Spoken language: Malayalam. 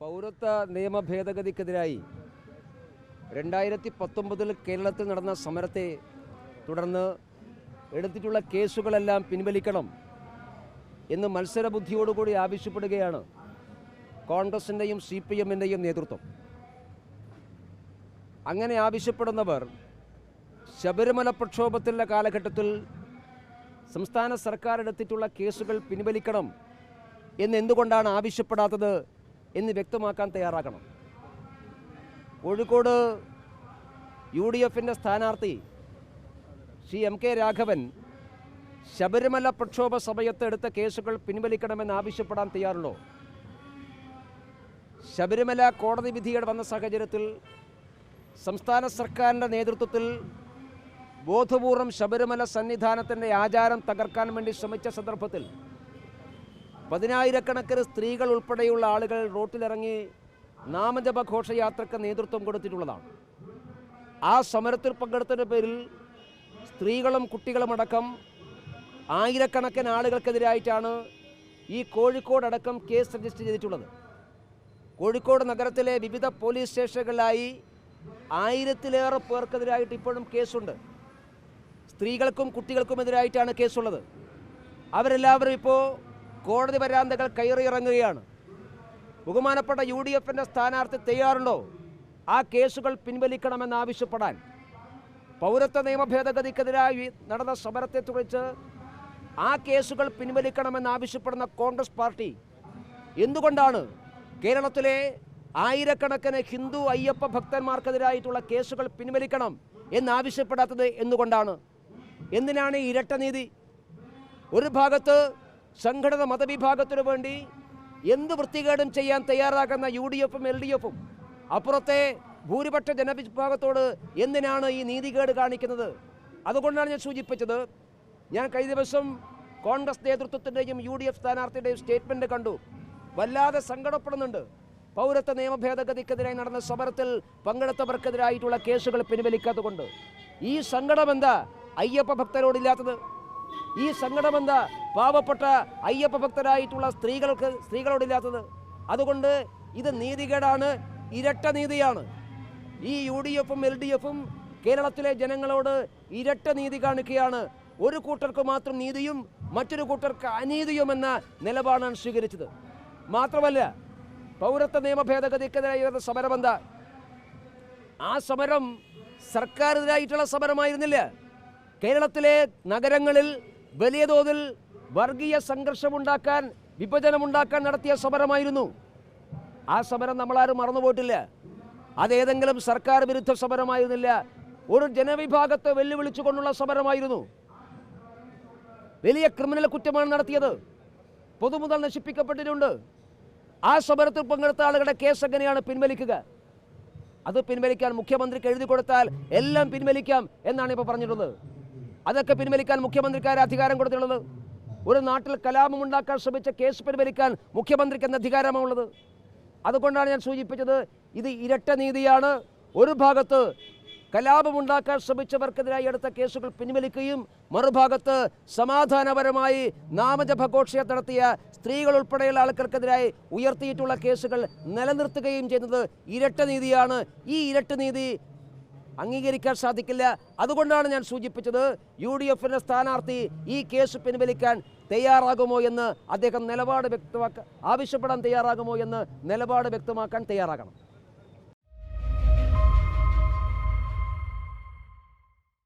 പൗരത്വ നിയമ ഭേദഗതിക്കെതിരായി രണ്ടായിരത്തി പത്തൊമ്പതിൽ കേരളത്തിൽ നടന്ന സമരത്തെ തുടർന്ന് എടുത്തിട്ടുള്ള കേസുകളെല്ലാം പിൻവലിക്കണം എന്ന് മത്സരബുദ്ധിയോടുകൂടി ആവശ്യപ്പെടുകയാണ് കോൺഗ്രസിന്റെയും സി പി എമ്മിന്റെയും നേതൃത്വം. അങ്ങനെ ആവശ്യപ്പെടുന്നവർ ശബരിമല പ്രക്ഷോഭത്തിന്റെ കാലഘട്ടത്തിൽ സംസ്ഥാന സർക്കാർ എടുത്തിട്ടുള്ള കേസുകൾ പിൻവലിക്കണം എന്ന് എന്തുകൊണ്ടാണ് ആവശ്യപ്പെടാത്തത് എന്ന് വ്യക്തമാക്കാൻ തയ്യാറാക്കണം കോഴിക്കോട് യു ഡി എഫിന്റെ സ്ഥാനാർത്ഥി ശ്രീ എം കെ രാഘവൻ ശബരിമല പ്രക്ഷോഭ സമയത്ത് എടുത്ത കേസുകൾ പിൻവലിക്കണമെന്ന് ആവശ്യപ്പെടാൻ തയ്യാറുണ്ടോ? ശബരിമല കോടതി വിധികൾ വന്ന സാഹചര്യത്തിൽ സംസ്ഥാന സർക്കാരിന്റെ നേതൃത്വത്തിൽ ബോധപൂർവം ശബരിമല സന്നിധാനത്തിന്റെ ആചാരം തകർക്കാൻ വേണ്ടി ശ്രമിച്ച സന്ദർഭത്തിൽ പതിനായിരക്കണക്കിന് സ്ത്രീകൾ ഉൾപ്പെടെയുള്ള ആളുകൾ റോട്ടിലിറങ്ങി നാമജപ ഘോഷയാത്രയ്ക്ക് നേതൃത്വം കൊടുത്തിട്ടുള്ളതാണ്. ആ സമരത്തിൽ പങ്കെടുത്തതിന്റെ പേരിൽ സ്ത്രീകളും കുട്ടികളുമടക്കം ആയിരക്കണക്കിന് ആളുകൾക്കെതിരായിട്ടാണ് ഈ കോഴിക്കോടക്കം കേസ് രജിസ്റ്റർ ചെയ്തിട്ടുള്ളത്. കോഴിക്കോട് നഗരത്തിലെ വിവിധ പോലീസ് സ്റ്റേഷനുകളിലായി ആയിരത്തിലേറെ പേർക്കെതിരായിട്ട് ഇപ്പോഴും കേസുണ്ട്. സ്ത്രീകൾക്കും കുട്ടികൾക്കും കുട്ടികൾക്കുമെതിരായിട്ടാണ് കേസുള്ളത്. അവരെല്ലാവരും ഇപ്പോൾ കോടതി വരാന്തകൾ കയറിയിറങ്ങുകയാണ്. ബഹുമാനപ്പെട്ട യു ഡി എഫിന്റെ സ്ഥാനാർത്ഥി തയ്യാറുണ്ടോ? ആ കേസുകൾ പിൻവലിക്കണമെന്നാവശ്യപ്പെടാൻ പൗരത്വ നിയമ ഭേദഗതിക്കെതിരായി നടന്ന സമരത്തെ തുടച്ച് ആ കേസുകൾ പിൻവലിക്കണമെന്നാവശ്യപ്പെടുന്ന കോൺഗ്രസ് പാർട്ടി എന്തുകൊണ്ടാണ് കേരളത്തിലെ ആയിരക്കണക്കിന് ഹിന്ദു അയ്യപ്പ ഭക്തന്മാർക്കെതിരായിട്ടുള്ള കേസുകൾ പിൻവലിക്കണം എന്നാവശ്യപ്പെടാത്തത് എന്തുകൊണ്ടാണ്? എന്തിനാണ് ഈ ഇരട്ട നീതി? ഒരു ഭാഗത്ത് സംഘടിത മതവിഭാഗത്തിനു വേണ്ടി എന്ത് വൃത്തികേടും ചെയ്യാൻ തയ്യാറാകുന്ന യു ഡി എഫും എൽ ഡി എഫും അപ്പുറത്തെ ഭൂരിപക്ഷ ജനവിഭാഗത്തോട് എന്തിനാണ് ഈ നീതികേട് കാണിക്കുന്നത്? അതുകൊണ്ടാണ് ഞാൻ സൂചിപ്പിച്ചത്. ഞാൻ കഴിഞ്ഞ ദിവസം കോൺഗ്രസ് നേതൃത്വത്തിന്റെയും യു ഡി എഫ് സ്ഥാനാർത്ഥിയുടെയും സ്റ്റേറ്റ്മെന്റ് കണ്ടു. വല്ലാതെ സങ്കടപ്പെടുന്നുണ്ട്. പൗരത്വ നിയമ ഭേദഗതിക്കെതിരായി നടന്ന സമരത്തിൽ പങ്കെടുത്തവർക്കെതിരായിട്ടുള്ള കേസുകൾ പിൻവലിക്കാത്തതുകൊണ്ട്. ഈ സങ്കടം എന്താ? അയ്യപ്പ ഭക്തരോടില്ലാത്തത്? ഈ സങ്കടം എന്താ? പാവപ്പെട്ട അയ്യപ്പ ഭക്തരായിട്ടുള്ള സ്ത്രീകൾക്ക് സ്ത്രീകളോടില്ലാത്തത് അതുകൊണ്ട് ഇത് നീതികേടാണ് ഇരട്ട നീതിയാണ്. ഈ യു ഡി എഫും എൽ ഡി എഫും കേരളത്തിലെ ജനങ്ങളോട് ഇരട്ട നീതി കാണിക്കുകയാണ്. ഒരു കൂട്ടർക്ക് മാത്രം നീതിയും മറ്റൊരു കൂട്ടർക്ക് അനീതിയുമെന്ന നിലപാടാണ് സ്വീകരിച്ചത്. മാത്രമല്ല പൗരത്വ നിയമ ഭേദഗതിക്കെതിരായി എന്താ? ആ സമരം സർക്കാരിനെതിരായിട്ടുള്ള സമരമായിരുന്നില്ല. കേരളത്തിലെ നഗരങ്ങളിൽ വലിയ തോതിൽ വർഗീയ സംഘർഷമുണ്ടാക്കാൻ വിഭജനമുണ്ടാക്കാൻ നടത്തിയ സമരമായിരുന്നു. ആ സമരം നമ്മളാരും മറന്നുപോയിട്ടില്ല. അതേതെങ്കിലും സർക്കാർ വിരുദ്ധ സമരമായിരുന്നില്ല. ഒരു ജനവിഭാഗത്തെ വെല്ലുവിളിച്ചുകൊണ്ടുള്ള സമരമായിരുന്നു. വലിയ ക്രിമിനൽ കുറ്റമാണ് നടത്തിയത്. പൊതുമുതൽ നശിപ്പിക്കപ്പെട്ടിട്ടുണ്ട്. ആ സമരത്തിൽ പങ്കെടുത്ത ആളുകളുടെ കേസ് എങ്ങനെയാണ് പിൻവലിക്കുക? അത് പിൻവലിക്കാൻ മുഖ്യമന്ത്രിക്ക് എഴുതി കൊടുത്താൽ എല്ലാം പിൻവലിക്കാം എന്നാണ് ഇപ്പോൾ പറഞ്ഞിട്ടുള്ളത്. അതൊക്കെ പിൻവലിക്കാൻ മുഖ്യമന്ത്രിക്കാരെ അധികാരം കൊടുത്തിട്ടുള്ളത്? ഒരു നാട്ടിൽ കലാപം ഉണ്ടാക്കാൻ ശ്രമിച്ച കേസ് പിൻവലിക്കാൻ മുഖ്യമന്ത്രിക്ക് എന്ന അധികാരമാണുള്ളത് അതുകൊണ്ടാണ് ഞാൻ സൂചിപ്പിച്ചത് ഇത് ഇരട്ട നീതിയാണ്. ഒരു ഭാഗത്ത് കലാപമുണ്ടാക്കാൻ ശ്രമിച്ചവർക്കെതിരായി എടുത്ത കേസുകൾ പിൻവലിക്കുകയും മറുഭാഗത്ത് സമാധാനപരമായി നാമജപഘോഷയെ നടത്തിയ സ്ത്രീകൾ ഉൾപ്പെടെയുള്ള ആൾക്കാർക്കെതിരായി ഉയർത്തിയിട്ടുള്ള കേസുകൾ നിലനിർത്തുകയും ചെയ്യുന്നത് ഇരട്ട നീതിയാണ്. ഈ ഇരട്ട നീതി അംഗീകരിക്കാൻ സാധിക്കില്ല. അതുകൊണ്ടാണ് ഞാൻ സൂചിപ്പിച്ചത് യു ഡി എഫിന്റെ സ്ഥാനാർത്ഥി ഈ കേസ് പിൻവലിക്കാൻ തയ്യാറാകുമോ എന്ന് അദ്ദേഹം നിലപാട് വ്യക്തമാക്കാൻ ആവശ്യപ്പെടാൻ തയ്യാറാകുമോ എന്ന് നിലപാട് വ്യക്തമാക്കാൻ തയ്യാറാകണം.